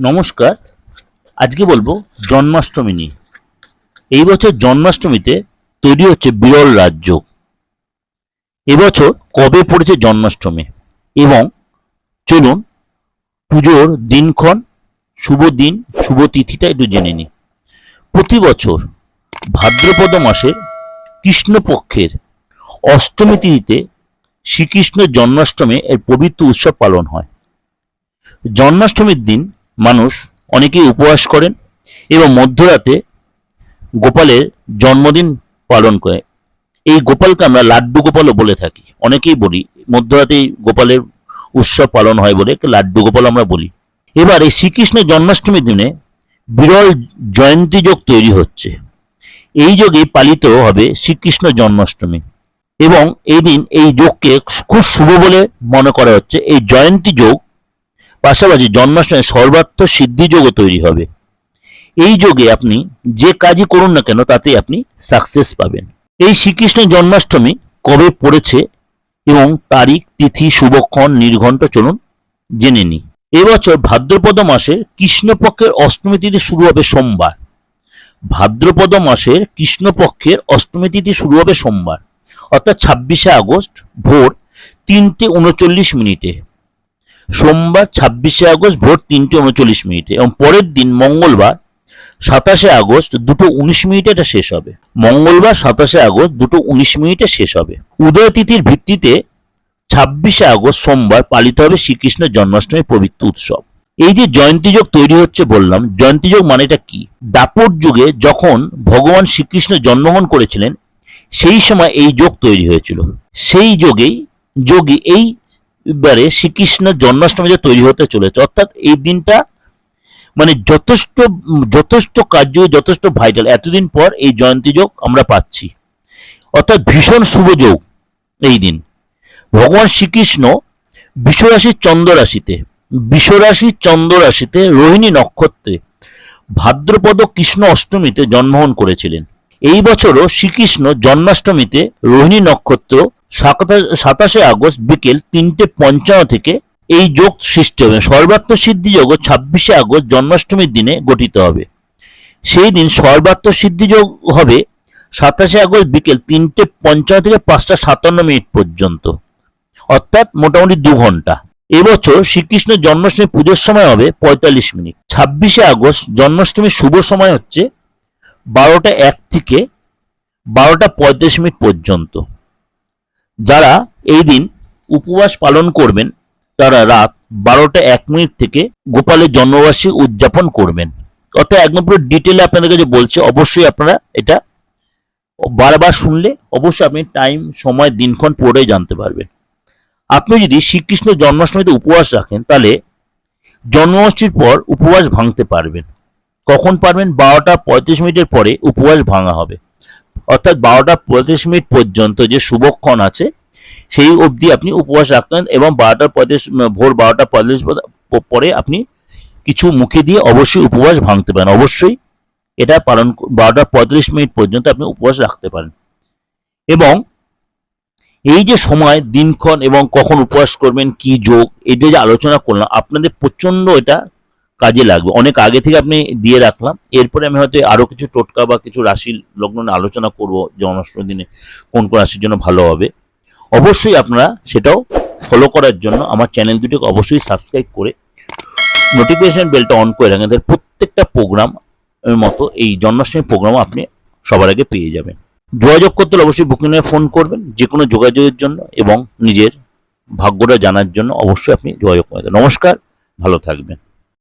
নমস্কার। আজকে বলব জন্মাষ্টমী নিয়ে। এই বছর জন্মাষ্টমীতে তৈরি হচ্ছে বিরল রাজ্য। এবছর কবে পড়েছে জন্মাষ্টমী? এবং চলুন পুজোর দিনক্ষণ, শুভ দিন, শুভ তিথিটা একটু জেনে নিই। প্রতি বছর ভাদ্রপদ মাসের কৃষ্ণপক্ষের অষ্টমী তিথিতে শ্রীকৃষ্ণের জন্মাষ্টমী এর পবিত্র উৎসব পালন হয়। জন্মাষ্টমীর দিন মানুষ অনেকেই উপবাস করেন এবং মধ্যরাতে গোপালের জন্মদিন পালন করে। এই গোপালকে আমরা লাড্ডু গোপালও বলে থাকি। অনেকেই বলি, মধ্যরাতেই গোপালের উৎসব পালন হয় বলে লাড্ডু গোপাল আমরা বলি। এবার এই শ্রীকৃষ্ণের জন্মাষ্টমীর দিনে বিরল জয়ন্তী যোগ তৈরি হচ্ছে। এই যোগে পালিত হবে শ্রীকৃষ্ণ জন্মাষ্টমী এবং এই দিন এই যোগকে খুব শুভ বলে মনে করা হচ্ছে। এই জয়ন্তী যোগ পাশাপাশি জন্মাষ্টমী সর্বাত্ম সিদ্ধি যোগও তৈরি হবে। এই যোগে আপনি যে কাজই করুন না কেন, তাতে আপনি সাকসেস পাবেন। এই শ্রীকৃষ্ণের জন্মাষ্টমী কবে পড়েছে এবং তারিখ, তিথি, শুভক্ষণ, নির্ঘণ্ট চলুন জেনে নিই। এবছর ভাদ্রপদ মাসে কৃষ্ণপক্ষের অষ্টমী তিথি শুরু হবে সোমবার। ভাদ্রপদ মাসের কৃষ্ণপক্ষের অষ্টমী তিথি শুরু হবে সোমবার। অর্থাৎ ছাব্বিশে আগস্ট ভোর তিনটে উনচল্লিশ মিনিটে। সোমবার ছাব্বিশে আগস্ট ভোর তিনটে উনচল্লিশ মিনিটে এবং পরের দিন মঙ্গলবার সাতাশে আগস্ট দুটো উনিশ মিনিটে এটা শেষ হবে। মঙ্গলবার সাতাশে আগস্ট দুটো উনিশ মিনিটে শেষ হবে। উদয় তিথির ভিত্তিতে ছাব্বিশে আগস্ট সোমবার পালিত হবে শ্রীকৃষ্ণের জন্মাষ্টমী পবিত্র উৎসব। এই যে জয়ন্তী যোগ তৈরি হচ্ছে বললাম, জয়ন্তী যোগ মানেটা কি? দাপট যুগে যখন ভগবান শ্রীকৃষ্ণ জন্মগ্রহণ করেছিলেন, সেই সময় এই যোগ তৈরি হয়েছিল। সেই যোগেই যোগী এই এবারে শ্রীকৃষ্ণের জন্মাষ্টমী যে তৈরি হতে চলেছে, অর্থাৎ এই দিনটা মানে যথেষ্ট যথেষ্ট কার্য, যথেষ্ট ভাইটাল এতদিন পর এই জয়ন্তী যোগ আমরা পাচ্ছি। অর্থাৎ ভীষণ শুভ যোগ এই দিন। ভগবান শ্রীকৃষ্ণ বিশ্বরাশির চন্দ্র বিশ্বরাশি বিশ্বরাশির চন্দ্র রাশিতে রোহিণী নক্ষত্রে ভাদ্রপদ কৃষ্ণ অষ্টমীতে জন্মগ্রহণ করেছিলেন। এই বছরও শ্রীকৃষ্ণ জন্মাষ্টমীতে রোহিণী নক্ষত্র সাতাশ- আগস্ট বিকেল তিনটে পঞ্চান্ন থেকে এই যোগ সৃষ্টি হবে। সর্বাত্ম সিদ্ধি যোগ ছাব্বিশে আগস্ট জন্মাষ্টমীর দিনে গঠিত হবে। সেই দিন সর্বাত্ম সিদ্ধি যোগ হবে সাতাশে আগস্ট বিকেল তিনটে পঞ্চান্ন থেকে পাঁচটা সাতান্ন মিনিট পর্যন্ত। অর্থাৎ মোটামুটি দু ঘণ্টা। এবছর শ্রীকৃষ্ণের জন্মাষ্টমী পুজোর সময় হবে পঁয়তাল্লিশ মিনিট। ছাব্বিশে আগস্ট জন্মাষ্টমীর শুভ সময় হচ্ছে বারোটা এক থেকে বারোটা পঁয়ত্রিশ মিনিট পর্যন্ত। যারা এই দিন উপবাস পালন করবেন, তারা রাত বারোটা এক মিনিট থেকে গোপালের জন্মবার্ষিকী উদযাপন করবেন। অর্থাৎ একদম পুরো ডিটেলে আপনাদের কাছে বলছে, অবশ্যই আপনারা এটা বারবার শুনলে অবশ্যই আপনি টাইম সময়, দিনক্ষণ পুরোটাই জানতে পারবেন। আপনি যদি শ্রীকৃষ্ণ জন্মাষ্টমীতে উপবাস রাখেন, তাহলে জন্মাষ্টমীর পর উপবাস ভাঙতে পারবেন। কখন পারবেন? বারোটা পঁয়ত্রিশ মিনিটের পরে উপবাস ভাঙা হবে। অর্থাৎ বারোটা পঁয়ত্রিশ মিনিট পর্যন্ত যে শুভক্ষণ আছে, সেই অবধি আপনি উপবাস রাখতেন এবং বারোটা পঁয়ত্রিশ ভোর বারোটা পঁয়ত্রিশ পরে আপনি কিছু মুখে দিয়ে অবশ্যই উপবাস ভাঙতে পারেন। অবশ্যই এটা পালন বারোটা পঁয়ত্রিশ মিনিট পর্যন্ত আপনি উপবাস রাখতে পারেন। এবং এই যে সময়, দিনক্ষণ এবং কখন উপবাস করবেন, কি যোগ এটা যে আলোচনা করলাম, আপনাদের প্রচণ্ড এটা কাজে লাগবে। অনেক আগে থেকে আপনি দিয়ে রাখলাম। এরপরে আমি হয়তো আরও কিছু টোটকা বা কিছু রাশি লগ্ন আলোচনা করব, জন্মাষ্টমীর দিনে কোন কোন রাশির জন্য ভালো হবে। অবশ্যই আপনারা সেটাও ফলো করার জন্য আমার চ্যানেল দুটিকে অবশ্যই সাবস্ক্রাইব করে নোটিফিকেশন বেলটা অন করে রাখেন প্রত্যেকটা প্রোগ্রাম মতো এই জন্মাষ্টমী প্রোগ্রামও আপনি সবার আগে পেয়ে যাবেন। যোগাযোগ করতে হলে অবশ্যই বুকিংয়ে ফোন করবেন, যে কোনো যোগাযোগের জন্য এবং নিজের ভাগ্যটা জানার জন্য অবশ্যই আপনি যোগাযোগ করবেন নমস্কার, ভালো থাকবেন।